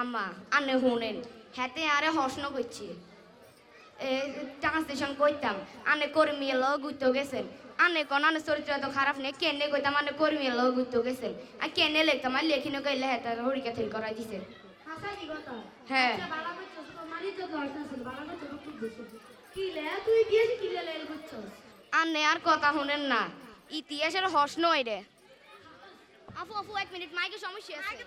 আম্মা আনে শুনেন হেতে আরে হসন করছি এ ট্রান্সলেশন করতাম আনে কর্মী এলো গুতো গেছেন। আনে কোন আনে চরিত্র তো খারাপ নেই। কেনে কইতাম আনে কর্মী এলো গুতো গেছেন। আর কেনে লিখতাম আর লেখিনো কইলে হেতে হরিকা থেল করাই দিছে। কথা? হ্যাঁ। আচ্ছা আনে আর কথা শুনেন না। ইতিহাসের হস নয় রে। আপু আপু এক মিনিট মাইকে সমস্যা আছে।